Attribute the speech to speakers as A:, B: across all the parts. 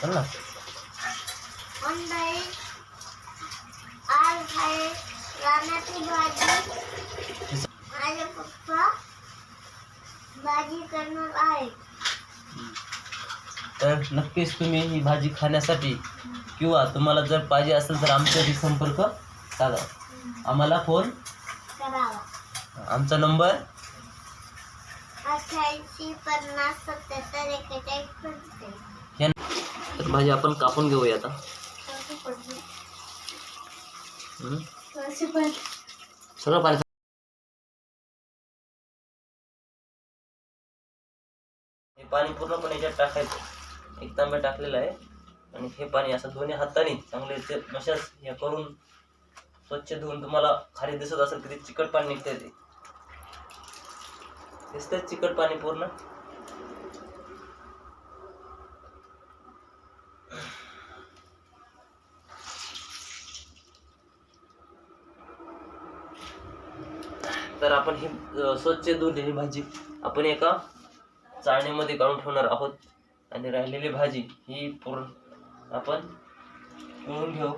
A: चल ना.
B: मंडळी आज आहे रानाची भाजी माझे पप्पा भाजी करणार आहे
A: तर नक्कीच तुम्ही ही भाजी खाण्यासाठी किंवा तुम्हाला जर पाहिजे असेल तर आमच्याशी संपर्क साधा. आम्हाला फोन
B: करावा.
A: आमचा नंबर
B: अठ्याऐंशी पन्नास सत्याहत्तर एक्केचाळीस पंचेचाळीस.
A: तर भाजी आपण कापून घेऊया आता. सगळं पाणी हे पाणी पूर्णपणे याच्यात टाकायचं. एक तांब्या टाकलेलं आहे. आणि हे पाणी असं दोन्ही हाताने चांगले ते मशाज हे करून स्वच्छ धुवून तुम्हाला खाली दिसत असेल किती चिकट पाणी निघतंय ते. दिसतंय चिकट पाणी पूर्ण. तर आपण ही स्वच्छ धुवलेली भाजी आपण एका चाळणीमध्ये काढून ठेवणार आहोत. आणि राहिलेली भाजी ही पूर्ण आपण पिळून घेऊ.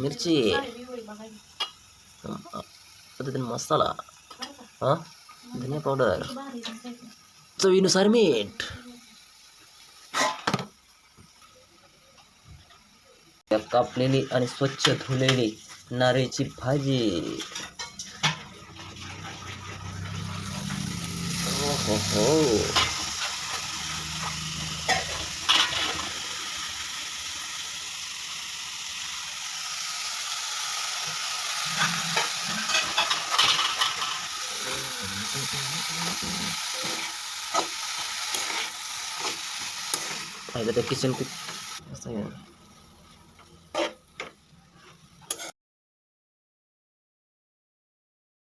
A: मिरची। पद्धतीने मसाला। हा धनिया पावडर। चवीनुसार मीठ। त्या कापलेली आणि स्वच्छ धुलेली नारळीची भाजी। हो हो हो पाहिलं तर किचन किट असं आहे.